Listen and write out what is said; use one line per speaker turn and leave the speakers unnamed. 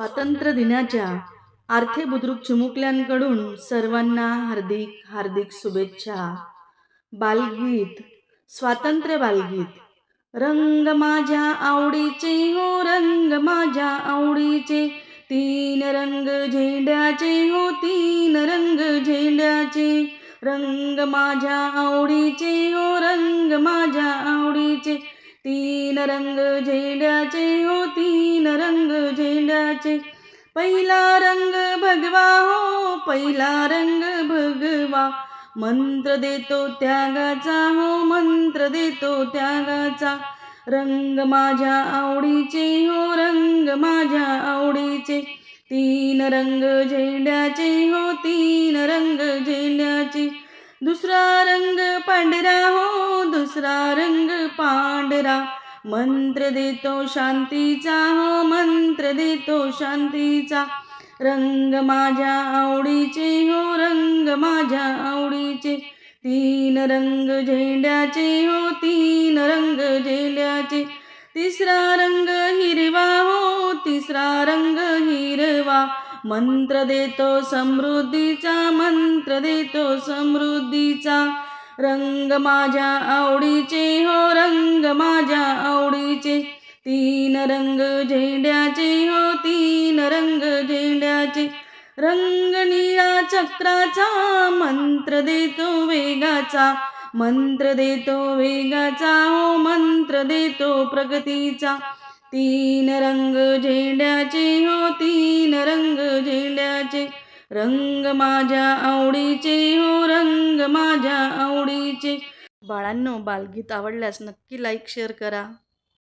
स्वातंत्र्य दिनाच्या आर्थे बुद्रुक चिमुकल्यांकडून सर्वांना हार्दिक हार्दिक शुभेच्छा. बालगीत स्वातंत्र्य बालगीत. रंग माझ्या आवडीचे हो रंग माझ्या आवडीचे. तीन रंग झेंड्याचे हो तीन रंग झेंड्याचे. रंग माझ्या आवडीचे हो रंग माझ्या आवडीचे. तीन रंग झेंड्याचे हो तीन रंग झेंड्याचे पहिला रंग भगवा हो पहिला रंग भगवा. मंत्र देतो त्यागाचा हो मंत्र देतो त्यागाचा. रंग माझ्या आवडीचे हो रंग माझ्या आवडीचे. तीन रंग झेंड्याचे हो तीन रंग झेंड्याचे. दुसरा रंग पांढरा हो दुसरा रंग पांढरा. मंत्र देतो शांतीचा हो मंत्र देतो शांतीचा. रंग माझ्या आवडीचे हो रंग माझ्या आवडीचे. तीन रंग झेंड्याचे हो तीन रंग झेंड्याचे. तिसरा रंग हिरवा हो तिसरा रंग हिरवा. मंत्र देतो समृद्धीचा मंत्र देतो समृद्धीचा. रंग माझ्या आवडीचे तीन रंग झेंड्याचे हो तीन रंग झेंड्याचे. रंग निळा चक्राचा मंत्र देतो वेगाचा. मंत्र देतो वेगाचा हो मंत्र देतो प्रगतीचा. तीन रंग झेंड्याचे हो तीन रंग झेंड्याचे. रंग माझ्या आवडीचे हो रंग माझ्या आवडीचे. बाळांनो बालगीत आवडल्यास नक्की लाईक शेअर करा.